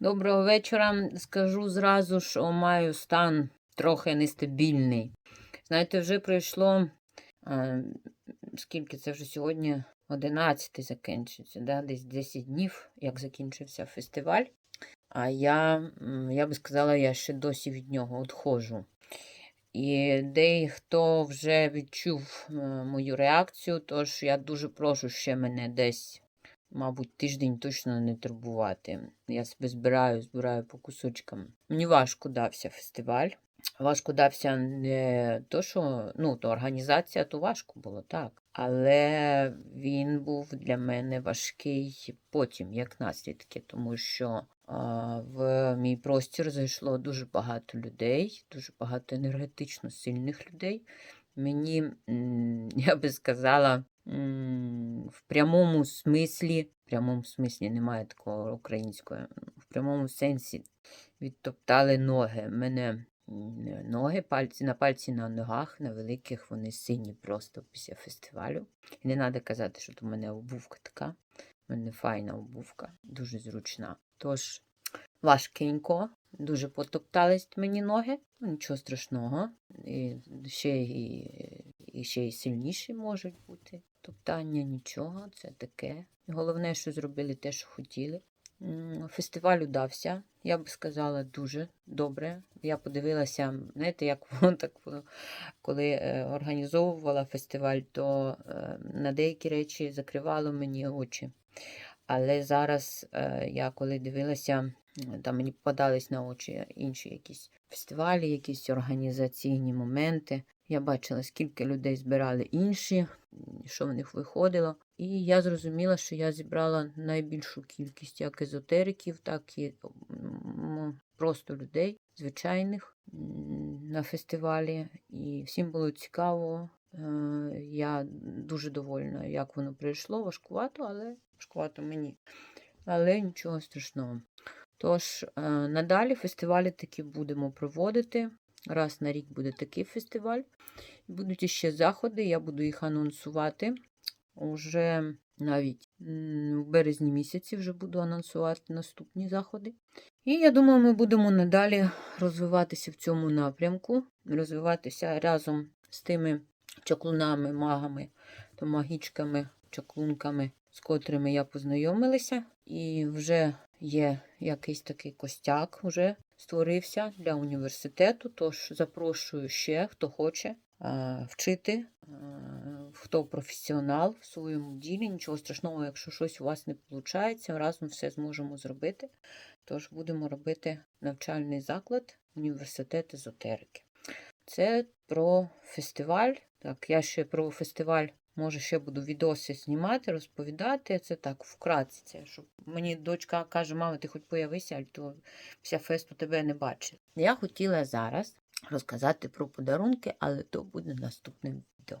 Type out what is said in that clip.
Доброго вечора. Скажу зразу, що маю стан трохи нестабільний. Знаєте, вже пройшло, е, скільки це вже сьогодні 11 закінчиться, да? десь 10 днів, як закінчився фестиваль. А я, я би сказала, я ще досі від нього відходжу. І дехто вже відчув е, мою реакцію, тож я дуже прошу ще мене десь, мабуть, тиждень точно не турбувати. Я себе збираю, збираю по кусочкам. Мені важко дався фестиваль. Важко дався не то, що ну, то організація, то важко було, так. Але він був для мене важкий потім, як наслідки, тому що а, в мій простір зайшло дуже багато людей, дуже багато енергетично сильних людей. Мені, я би сказала, в прямому смислі, в прямому смислі немає такого українського, в прямому сенсі відтоптали ноги. Мене ноги, пальці на пальці на ногах, на великих, вони сині просто після фестивалю. І не треба казати, що в мене обувка така. У мене файна обувка, дуже зручна. Тож важкенько, дуже потоптались мені ноги, нічого страшного. І ще і, і ще й сильніші можуть бути. Топтання нічого, це таке. Головне, що зробили те, що хотіли. Фестиваль удався, я б сказала, дуже добре. Я подивилася, знаєте, як воно так було, коли е, організовувала фестиваль, то е, на деякі речі закривало мені очі. Але зараз е, я коли дивилася, там мені попадались на очі інші якісь фестивалі, якісь організаційні моменти. Я бачила, скільки людей збирали інші, що в них виходило. І я зрозуміла, що я зібрала найбільшу кількість як езотериків, так і просто людей, звичайних на фестивалі. І всім було цікаво. Е, Я дуже довольна, як воно прийшло. Важкувато, але важкувато мені. Але нічого страшного. Тож, е, надалі фестивалі такі будемо проводити. Раз на рік буде такий фестиваль. Будуть іще заходи, я буду їх анонсувати. Уже навіть в березні місяці вже буду анонсувати наступні заходи. І я думаю, ми будемо надалі розвиватися в цьому напрямку, розвиватися разом з тими чаклунами, магами, то магічками, чаклунками, з котрими я познайомилася. І вже є якийсь такий костяк, вже створився для університету. Тож запрошую ще, хто хоче вчити, хто професіонал в своєму ділі. Нічого страшного, якщо щось у вас не виходить, разом все зможемо зробити. Тож будемо робити навчальний заклад університет езотерики. Це про фестиваль. Так, я ще про фестиваль, може, ще буду відоси знімати, розповідати. Це так, вкратце. Це, щоб мені дочка каже, мама, ти хоч появися, а то вся фесту тебе не бачить. Я хотіла зараз розказати про подарунки, але то буде наступним відео.